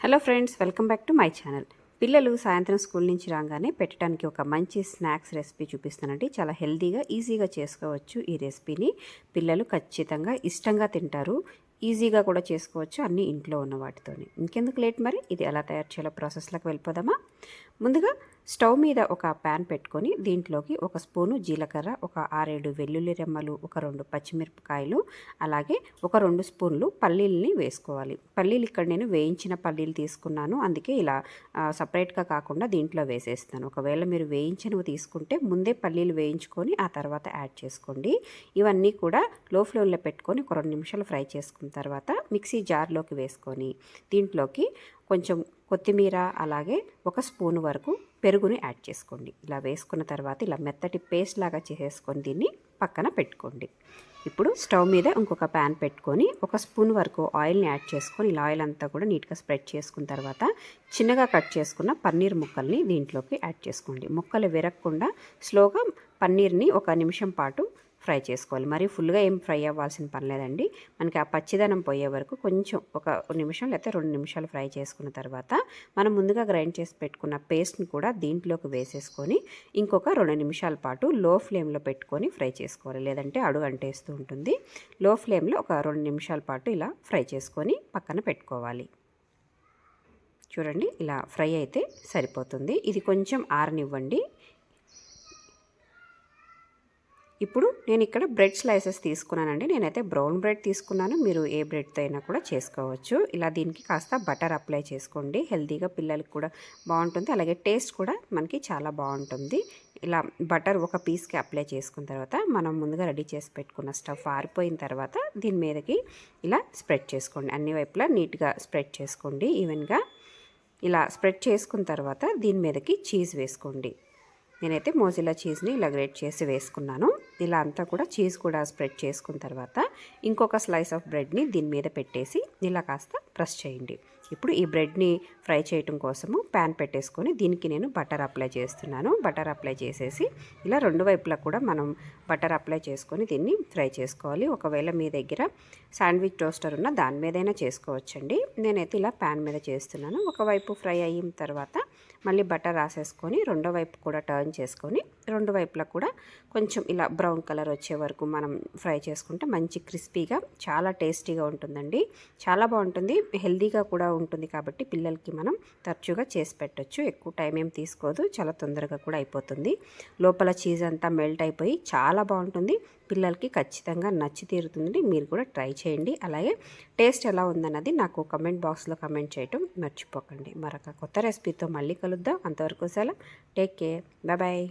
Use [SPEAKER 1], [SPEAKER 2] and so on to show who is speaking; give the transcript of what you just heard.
[SPEAKER 1] Hello friends welcome back to my channel. పిల్లలు సాయంత్రం school నుంచి రాగానే పెట్టడానికి ఒక మంచి స్నాక్స్ రెసిపీ చూపిస్తానండి. చాలా హెల్తీగా ఈజీగా చేసుకోవచ్చు ఈ రెసిపీని. పిల్లలు ఖచ్చితంగా ఇష్టంగా తింటారు. ఈజీగా కూడా చేసుకోవచ్చు అన్ని ఇంట్లో ఉన్న వాటితోని. ఇంకెందుకు లేట్ మరి? ఇది ఎలా తయారు చేయాలో ప్రాసెస్లోకి వెళ్ళిపోదామా? ముందుగా స్టవ్ మీద ఒక ప్యాన్ పెట్టుకొని దీంట్లోకి ఒక స్పూను జీలకర్ర ఒక ఆరేడు వెల్లుల్లి రెమ్మలు ఒక రెండు పచ్చిమిరపకాయలు అలాగే ఒక రెండు స్పూన్లు పల్లీలని వేసుకోవాలి. పల్లీలు ఇక్కడ నేను వేయించిన పల్లీలు తీసుకున్నాను. అందుకే ఇలా సపరేట్గా కాకుండా దీంట్లో వేసేస్తాను. ఒకవేళ మీరు వేయించినవి తీసుకుంటే ముందే పల్లీలు వేయించుకొని ఆ తర్వాత యాడ్ చేసుకోండి. ఇవన్నీ కూడా లో ఫ్లేమ్లో పెట్టుకొని ఒక రెండు నిమిషాలు ఫ్రై చేసుకున్న తర్వాత మిక్సీ జార్లోకి వేసుకొని దీంట్లోకి కొంచెం కొత్తిమీర అలాగే ఒక స్పూన్ వరకు పెరుగుని యాడ్ చేసుకోండి. ఇలా వేసుకున్న తర్వాత ఇలా మెత్తటి పేస్ట్ లాగా చేసేసుకొని దీన్ని పక్కన పెట్టుకోండి. ఇప్పుడు స్టవ్ మీద ఇంకొక ప్యాన్ పెట్టుకొని ఒక స్పూన్ వరకు ఆయిల్ని యాడ్ చేసుకొని ఇలా ఆయిల్ అంతా కూడా నీట్గా స్ప్రెడ్ చేసుకున్న తర్వాత చిన్నగా కట్ చేసుకున్న పన్నీర్ ముక్కల్ని దీంట్లోకి యాడ్ చేసుకోండి. ముక్కలు విరగకుండా స్లోగా పన్నీర్ని ఒక నిమిషం పాటు ఫ్రై చేసుకోవాలి. మరి ఫుల్గా ఏం ఫ్రై అవ్వాల్సిన పని లేదండి. మనకి ఆ పచ్చిదనం పోయే వరకు కొంచెం ఒక నిమిషం లేకపోతే రెండు నిమిషాలు ఫ్రై చేసుకున్న తర్వాత మనం ముందుగా గ్రైండ్ చేసి పెట్టుకున్న పేస్ట్ని కూడా దీంట్లోకి వేసేసుకొని ఇంకొక రెండు నిమిషాల పాటు లో ఫ్లేమ్లో పెట్టుకొని ఫ్రై చేసుకోవాలి. లేదంటే అడుగు అంటేస్తూ ఉంటుంది. లో ఫ్లేమ్లో ఒక రెండు నిమిషాల పాటు ఇలా ఫ్రై చేసుకొని పక్కన పెట్టుకోవాలి. చూడండి ఇలా ఫ్రై అయితే సరిపోతుంది. ఇది కొంచెం ఆరనివ్వండి. ఇప్పుడు నేను ఇక్కడ బ్రెడ్ స్లైసెస్ తీసుకున్నానండి. నేనైతే బ్రౌన్ బ్రెడ్ తీసుకున్నాను. మీరు ఏ బ్రెడ్తో అయినా కూడా చేసుకోవచ్చు. ఇలా దీనికి కాస్త బటర్ అప్లై చేసుకోండి. హెల్తీగా పిల్లలకి కూడా బాగుంటుంది. అలాగే టేస్ట్ కూడా మనకి చాలా బాగుంటుంది. ఇలా బటర్ ఒక పీస్కి అప్లై చేసుకున్న తర్వాత మనం ముందుగా రెడీ చేసి పెట్టుకున్న స్టఫ్ ఆరిపోయిన తర్వాత దీని మీదకి ఇలా స్ప్రెడ్ చేసుకోండి. అన్ని వైపులా నీట్గా స్ప్రెడ్ చేసుకోండి. ఈవెన్గా ఇలా స్ప్రెడ్ చేసుకున్న తర్వాత దీని మీదకి చీజ్ వేసుకోండి. నేనైతే మోజిలా చీజ్ని ఇలా గ్రేట్ చేసి వేసుకున్నాను. ఇలా అంతా కూడా చీజ్ కూడా స్ప్రెడ్ చేసుకున్న తర్వాత ఇంకొక స్లైస్ ఆఫ్ బ్రెడ్ని దీని మీద పెట్టేసి ఇలా కాస్త ప్రెస్ చేయండి. ఇప్పుడు ఈ బ్రెడ్ని ఫ్రై చేయటం కోసము ప్యాన్ పెట్టేసుకొని దీనికి నేను బటర్ అప్లై చేస్తున్నాను. బటర్ అప్లై చేసేసి ఇలా రెండు వైపులా కూడా మనం బటర్ అప్లై చేసుకొని దీన్ని ఫ్రై చేసుకోవాలి. ఒకవేళ మీ దగ్గర శాండ్విచ్ టోస్టర్ ఉన్న దాని మీదైనా చేసుకోవచ్చండి. నేనైతే ఇలా ప్యాన్ మీద చేస్తున్నాను. ఒకవైపు ఫ్రై అయిన తర్వాత మళ్ళీ బటర్ రాసేసుకొని రెండో వైపు కూడా టర్న్ చేసుకొని రెండు వైపులా కూడా కొంచెం ఇలా బ్రౌన్ కలర్ వచ్చే వరకు మనం ఫ్రై చేసుకుంటే మంచి క్రిస్పీగా చాలా టేస్టీగా ఉంటుందండి. చాలా బాగుంటుంది. హెల్దీగా కూడా ఉంటుంది కాబట్టి పిల్లలకి మనం తరచుగా చేసి పెట్టచ్చు. ఎక్కువ టైం ఏం తీసుకోదు. చాలా తొందరగా కూడా అయిపోతుంది. లోపల చీజ్ అంతా మెల్ట్ అయిపోయి చాలా బాగుంటుంది. పిల్లలకి ఖచ్చితంగా నచ్చి తీరుతుంది మీరు కూడా ట్రై చేయండి. అలాగే టేస్ట్ ఎలా ఉందన్నది నాకు కమెంట్ బాక్స్లో కమెంట్ చేయటం మర్చిపోకండి. మరొక కొత్త రెసిపీతో మళ్ళీ కలుద్దాం. అంతవరకు సెలవు. Take care. బాయ్.